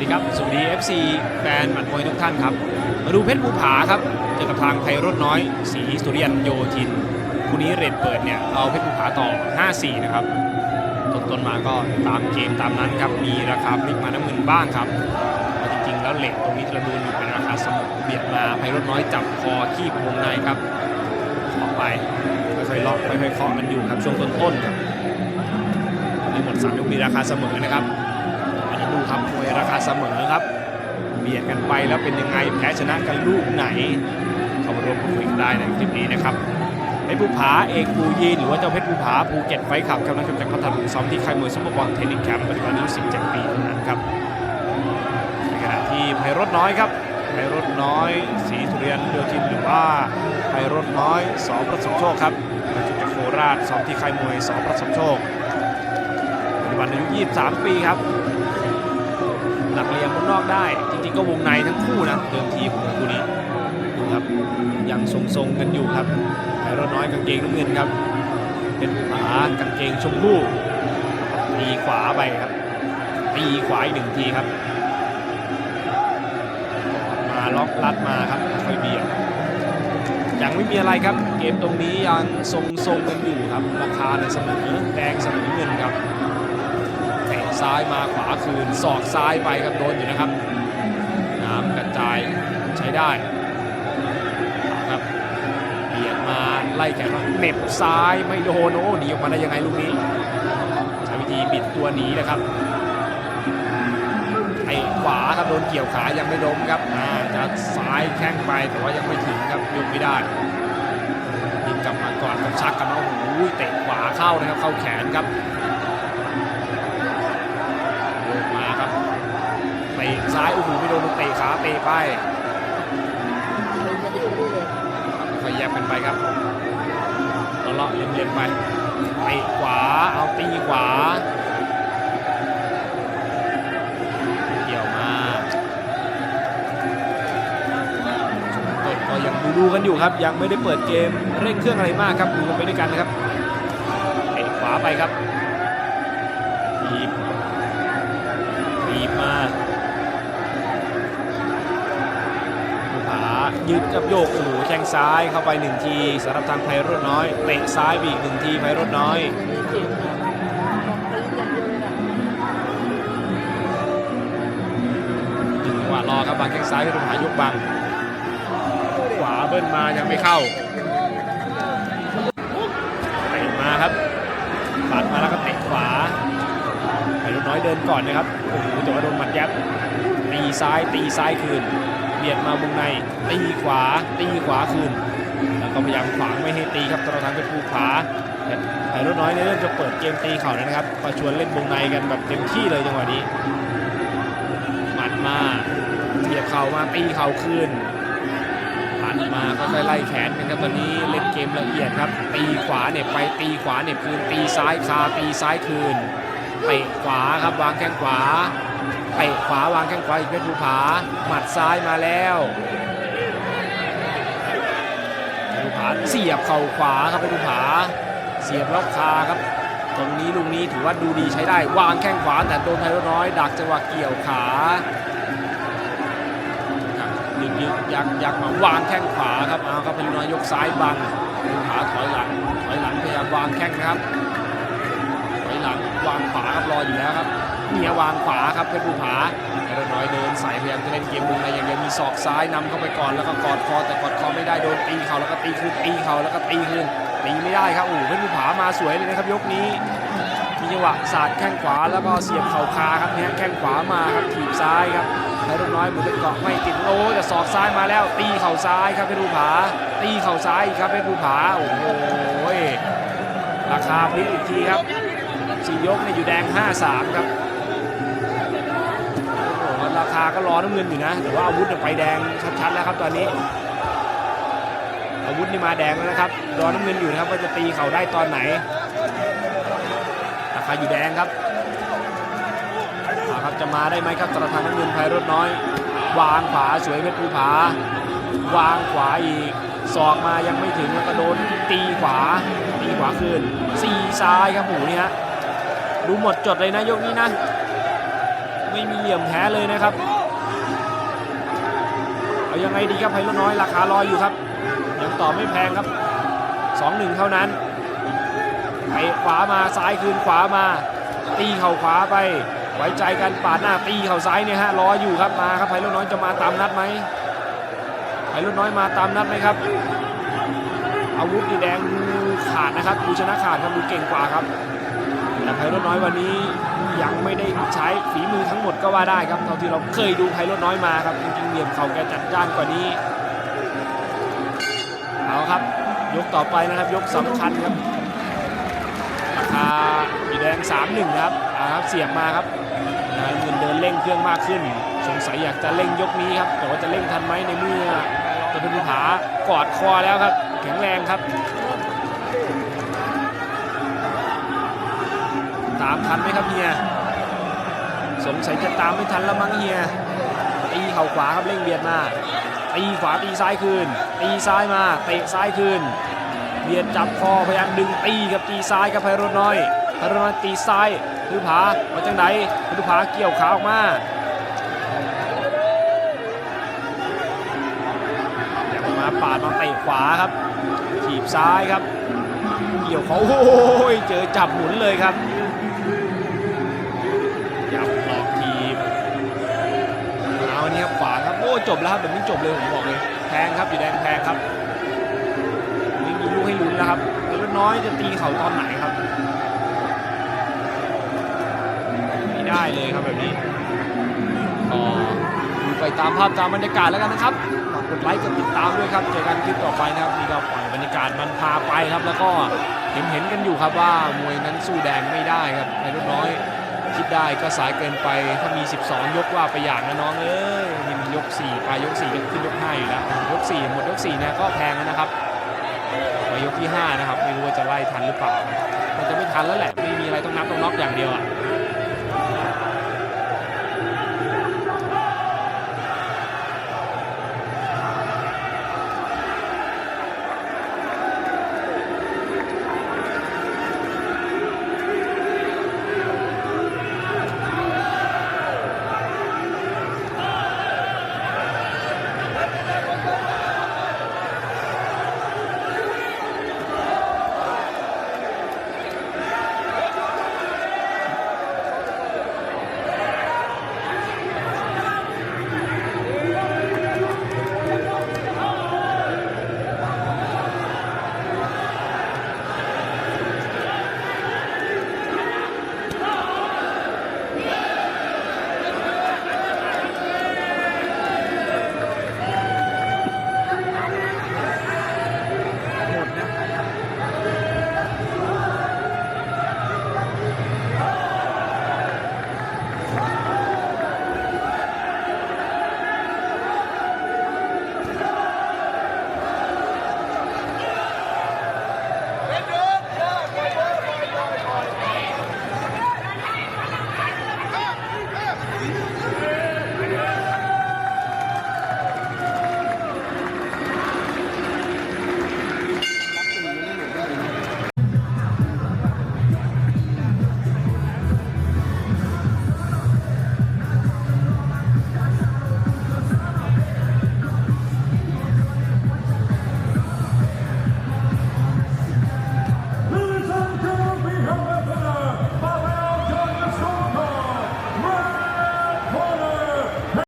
ดีครับ สวัสดี FC แฟนหมัดมวยทุกท่านครับ มาดูเพชรภูผาครับ เจอกับทางไพรถน้อยสีสุริยันโยธินคู่นี้เรทเปิดเนี่ย เอาเพชรภูผาต่อ 5-4 นะครับต้นๆมาก็ตามเกมตามนั้นครับ มีราคาพลิกมาน้ำเงินบ้างครับเพราะจริงๆ แล้วเลทตรงนี้ที่เราดูอยู่เป็นราคาสมอเบียดมาไพรถน้อยจับคอขี้วงในครับออกไปค่อยๆล็อกค่อยๆเคาะกันอยู่ครับช่วงต้นๆครับทั้งหมดสามยกมีราคาเสมอนะครับ ครับมวยราคาเสมอครับ เบียดกันไปแล้วเป็นยังไงแพ้ชนะกันลูกไหนเข้ามาร่วมพูดคุยกันได้ในคลิปนี้นะครับเพชรภูผาเอกภูยีนหรือว่าเจ้าเพชรภูผาภูเก็ตไฟท์ขับกำลังจากพัฒนาซ้อมที่ค่ายมวยซุปเปอร์บอลเทนนิสแคมป์ปัจจุบันอายุ17 ปีเท่านั้นครับในขณะที่ไพรถน้อยครับไพรถน้อยสีสุริยันโยธินหรือว่าไพรถน้อยสอประสมโชคครับมาจากโคราชซ้อมที่ค่ายมวยสอประสมโชคปัจจุบันอายุ 23 ปีครับ หลักเหลี่ยมมุมนอกได้ จริงๆก็วงในทั้งคู่นะเดิมทีของคู่นี้ดูครับยังทรงๆกันอยู่ครับไพโรน้อยกางเกงน้ำเงินครับ เป็นขากางเกงชมพูตีขวาไปครับตีขวาอีกหนึ่งทีครับ มาล็อกลัดมาครับค่อยเบียดยังไม่มีอะไรครับ เกมตรงนี้ยังทรงๆกันอยู่ครับราคาในยเสมอแดงเสมอเงินครับ ซ้ายมาขวาคืนศอกซ้ายไปครับโดนอยู่นะครับ น้ำกระจายใช้ได้ครับเบียดมาไล่แขนมาเน็บซ้ายไม่โดนโอ้หนีออกมาได้ยังไงลูกนี้ใช้วิธีบิดตัวหนีนะครับไอ้ขวาครับโดนเกี่ยวขายังไม่ล้มครับาจะซ้ายแข้งไปแต่ว่ายังไม่ถึงครับยกไม่ได้ยิงกลับมาก่อนกับชักกันมาโอ้โหเตะขวาเข้านะครับเข้าแขนครับ โอ้โหไม่โดนเตะขาเตะไปค่อยแยบกันไปครับเลาะๆเลียนๆไปเตะขวาเอาตีขวา เกี่ยวมาต้นก็ยังดูๆกันอยู่ครับ ยังไม่ได้เปิดเกมเร่งเครื่องอะไรมากครับดูกันไปด้วยกันนะครับเตะขวาไปครับทีบบีบมาภู ยืดกับโยกโอ้โหแข้งซ้ายเข้าไปหนึ่งทีสำหรับทางไพโรดน้อยเตะซ้ายไปอีกหนึ่งทีไพโรดน้อยถึงจังหวะรอครับบางแข้งซ้ายที่ภูผายกบัง ขวาเบิ้ลมายังไม่เข้าเตะมาครับปัดมาแล้วก็เตะขวาไผ่ลูกน้อยเดินก่อนนะครับโอ้โหแต่ว่าโดนหมัดยับตีซ้ายตีซ้ายคืน เบียดมาวงในตีขวาตีขวาคืน แล้วก็พยายามขวางไม่ให้ตีครับตระทางเป็นภูผาแต่ไผ่ลูกน้อยเนี่ยเริ่มจะเปิดเกมตีเข่านะครับมาชวนเล่นวงในกันแบบเต็มที่เลยจังหวะนี้หมัดมาเทียบเข่ามาตีเข่าคืนหันมาก็ค่อยไล่แขนกันครับตอนนี้เล่นเกมละเอียดครับ ตีขวาเนี่ยไปตีขวาเนี่ยคืนตีซ้ายคาตีซ้ายคืนเตะขวาครับวางแข้งขวา เตะขวาวางแข้งขวาอีกเพชรภูผา หมัดซ้ายมาแล้วเพชรภูผาเสียบเข่าขวาครับเพชรภูผา เสียบล็อกคาครับ ตรงนี้ลูกนี้ถือว่าดูดีใช้ได้ วางแข้งขวาแต่โดนไทยน้อย ดักจังหวะเกี่ยวขายึกยึกยักยักมาวางแข้งขวาครับเอาครับเพชรน้อยยกซ้ายบังเพชรภูผาถอยหลังถอยหลังพยายามวางแข้งนะครับถอยหลังวางขวาครับรออยู่แล้วครับ เนียวางขวาครับเพชรภูผาไอ้น้อยเดินใส่พยายามจะเล่นเกมวงในอย่างเดียวมีศอกซ้ายนำเข้าไปก่อนแล้วก็กอดคอแต่กอดคอไม่ได้โดนตีเข่าแล้วก็ตีคืนตีเข่าแล้วก็ตีคืนตีไม่ได้ครับโอ้เพชรภูผามาสวยเลยนะครับยกนี้มีจังหวะสาดแข้งขวาแล้วก็เสียบเข่าคาครับเนี่ยแข้งขวามาครับถีบซ้ายครับไอ้น้อยเหมือนจะเกาะไม่ติดโอ้แต่ศอกซ้ายมาแล้ว ตีเข่าซ้ายครับเพชรภูผา ตีเข่าซ้ายครับเพชรภูผาโอ้โหราคาพลิกอีกทีครับสี่ยกเนี่ยอยู่แดง 5-3 ครับโอ้โหราคา ก็รอน้ำเงินอยู่นะ แต่ว่าอาวุธเนี่ยไปแดงชัดๆแล้วครับตอนนี้ อาวุธนี่มาแดงแล้วนะครับรอน้ำเงินอยู่นะครับว่าจะตีเข่าได้ตอนไหนราคาอยู่แดงครับครับจะมาได้ไหมครับตระทางน้ำเงินไพรถน้อย วางขวาสวยเพชรภูผาวางขวาอีกศอกมายังไม่ถึงแล้วก็โดนตีขวาตีขวาคืนสี่ซ้ายครับหูนี่ฮะดูหมดจดเลยนะยกนี้นะ ไม่มีเหลี่ยมแพ้เลยนะครับ ยังไงดีครับไพโรน้อยราคาลอยอยู่ครับ ยังต่อไม่แพงครับ 2-1 เท่านั้นไปขวามาซ้ายคืนขวามา ตีเข่าขวาไป ไว้ใจกันปาดหน้าตีเข่าซ้ายเนี่ยฮะรออยู่ครับมาครับไพโรน้อยจะมาตามนัดไหมไพโรน้อยมาตามนัดไหมครับ อาวุธดีแดงขาดนะครับดูชนะขาดครับดูเก่งกว่าครับแต่ไพโรน้อยวันนี้ ยังไม่ได้ใช้ฝีมือทั้งหมดก็ว่าได้ครับเท่าที่เราเคยดูไพโรจน์น้อยมาครับจริงๆเหลี่ยมเข่าแกจัดจ้านกว่านี้เอาครับ ยกต่อไปนะครับ ยกสำคัญครับราคาดีแดง3-1ครับเอาครับเสียบมาครับงานเงินเดินเร่งเครื่องมากขึ้น สงสัยอยากจะเร่งยกนี้ครับแต่ว่าจะเร่งทันไหมในเมื่อตัวเป็นผากอดคอแล้วครับ แข็งแรงครับ ทันไหมครับเฮียสงสัยจะตามไม่ทันแล้วมั้งเฮียตีเข่าขวาครับเร่งเบียดมาตีขวาตีซ้ายคืนตีซ้ายมาเตะซ้ายคืนเบียดจับคอพยายามดึงตีกับตีซ้ายกับไพโรจน์น้อยไพโรจน์น้อยตีซ้ายคือผามาจังไหนคือผาเกี่ยวขาออกมาอยากมาปาดมาเตะขวาครับถีบซ้ายครับ เกี่ยวเขาโอ้ยเจอจับหมุนเลยครับ จบแล้วครับแบบนี้จบเลยผมบอกเลยแพงครับอยู่แดงแพงครับไม่มีลูกให้ลุ้นแล้วครับแลูกน้อยจะตีเขาตอนไหนครับไม่ได้เลยครับแบบนี้ก็ดูไปตามภาพตามบรรยากาศแล้วกันนะครับฝากกดไลค์กดติดตามด้วยครับเจอกันคลิปต่อไปนะครับนี่ก็ปล่อยบรรยากาศมันพาไปครับ แล้วก็เห็นเห็นกันอยู่ครับว่ามวยนั้นสู้แดงไม่ได้ครับในรุ่นน้อย คิดได้ก็สายเกินไปถ้ามี 12 ยกว่าไปอย่างนะน้องเอ้ยนี่มันยก4ปลายยก4ก็ขึ้นยก5อยู่แล้วยก 4 หมดยก4นะก็แพงแล้วนะครับมายกที่ 5 นะครับ ไม่รู้ว่าจะไล่ทันหรือเปล่ามันจะไม่ทันแล้วแหละไม่มีอะไรต้องนับต้องน็อกอย่างเดียวอะ